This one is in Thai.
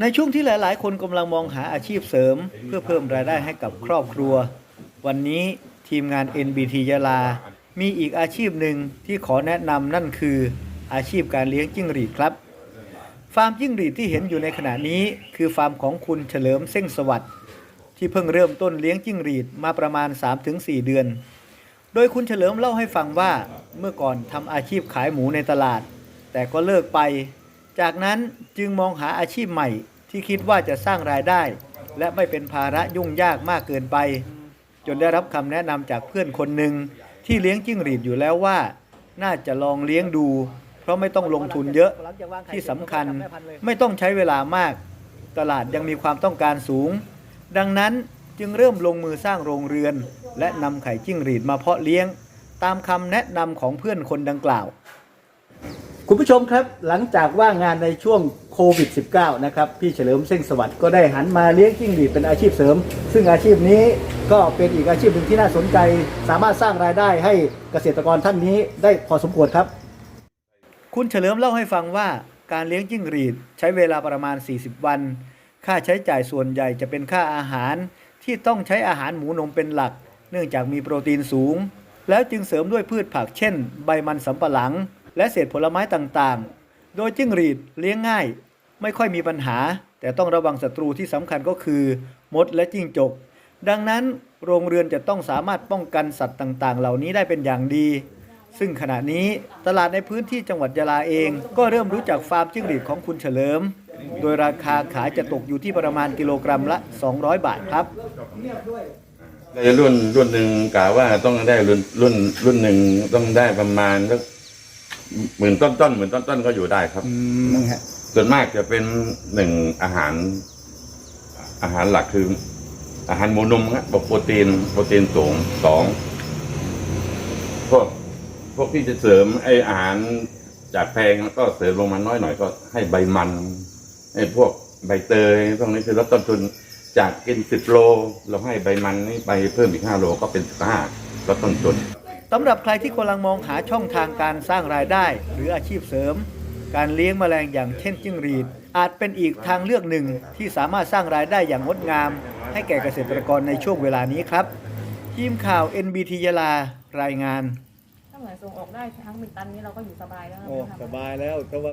ในช่วงที่หลาย ๆ คนกำลังมองหาอาชีพเสริม เพื่อเพิ่มรายได้ให้กับครอบครัว วันนี้ทีมงาน NBT ยาลา มีอีกอาชีพหนึ่งที่ขอแนะนำนั่นคือ อาชีพการเลี้ยงจิ้งหรีดครับ ฟาร์มจิ้งหรีดที่เห็นอยู่ในขณะนี้ คือฟาร์มของคุณเฉลิมเส้งสวัสดิ์ที่เพิ่งเริ่มต้นเลี้ยงจิ้งหรีดมาประมาณ 3-4 เดือน โดยคุณเฉลิมเล่าให้ฟังว่าเมื่อก่อนทำอาชีพขายหมูในตลาด แต่ก็เลิกไป จากนั้นจึงมองหาอาชีพใหม่ที่คิดว่าจะสร้างรายได้ และไม่เป็นภาระยุ่งยากมากเกินไป จนได้รับคำแนะนำจากเพื่อนคนหนึ่งที่เลี้ยงจิ้งหรีดอยู่แล้วว่า น่าจะลองเลี้ยงดู เพราะไม่ต้องลงทุนเยอะที่สำคัญไม่ต้องใช้เวลามาก ตลาดยังมีความต้องการสูง ดังนั้นจึงเริ่มลงมือสร้างโรงเรือน และนำไข่จิ้งหรีดมาเพาะเลี้ยง ตามคำแนะนำของเพื่อนคนดังกล่าว คุณผู้ชมครับหลังจากว่างงานในช่วงโควิด -19 นะครับพี่เฉลิมเส้งสวัสดิ์ก็ได้หันมาเลี้ยงจิ้งหรีดเป็นอาชีพเสริม ซึ่งอาชีพนี้ก็เป็นอีกอาชีพหนึ่งที่น่าสนใจ สามารถสร้างรายได้ให้เกษตรกรท่านนี้ได้พอสมควรครับ คุณเฉลิมเล่าให้ฟังว่าการเลี้ยงจิ้งหรีดใช้เวลาประมาณ 40 วัน ค่าใช้จ่ายส่วนใหญ่จะเป็นค่าอาหาร ที่ต้องใช้อาหารหมูนมเป็นหลัก เนื่องจากมีโปรตีนสูง แล้วจึงเสริมด้วยพืชผักเช่น ใบมันสำปะหลัง และเศษผลไม้ต่างๆ โดยจิ้งหรีดเลี้ยงง่าย ไม่ค่อยมีปัญหา แต่ต้องระวังศัตรูที่สำคัญก็คือ มดและจิ้งจก ดังนั้นโรงเรือนจะต้องสามารถป้องกันสัตว์ต่างๆ เหล่านี้ได้เป็นอย่างดี ซึ่งขณะนี้ตลาดในพื้นที่จังหวัดยะลาเอง ก็เริ่มรู้จักฟาร์มจิ้งหรีดของคุณเฉลิม โดยราคาขายจะตกอยู่ที่ประมาณกิโลกรัมละ 200 บาทครับในรุ่นรุ่นหนึ่งกะว่าต้องได้รุ่นรุ่นรุ่นหนึ่งต้องได้ประมาณสัก หมื่นต้นต้นๆหมื่นต้นต้นๆก็อยู่ได้ครับส่วนมากจะเป็นหนึ่งอาหาร อาหารหลักคือ อาหารหมูนมครับโปรตีนโปรตีนสูงสองพวกพวกที่จะเสริมไออาหารจากแพงแล้วก็เสริมลงมาน้อยหน่อยก็ให้ใบมันไอพวกใบเตยพวกนี้คือลดต้นทุนจากกินสิบโล เราให้ใบมันนี่ไปเพิ่มอีกห้าโลก็เป็นสิบห้าลดต้นทุน สำหรับใครที่กำลังมองหาช่องทางการสร้างรายได้ หรืออาชีพเสริม การเลี้ยงแมลงอย่างเช่นจิ้งหรีด อาจเป็นอีกทางเลือกหนึ่งที่สามารถสร้างรายได้อย่างงดงาม ให้แก่เกษตรกรในช่วงเวลานี้ครับ ทีมข่าว NBT ยะลารายงาน ถ้าเหมือนส่งออกได้ทั้งหนึ่งตันนี้เราก็อยู่สบายแล้วนะโอ้ คะ สบายแล้วแต่ว่า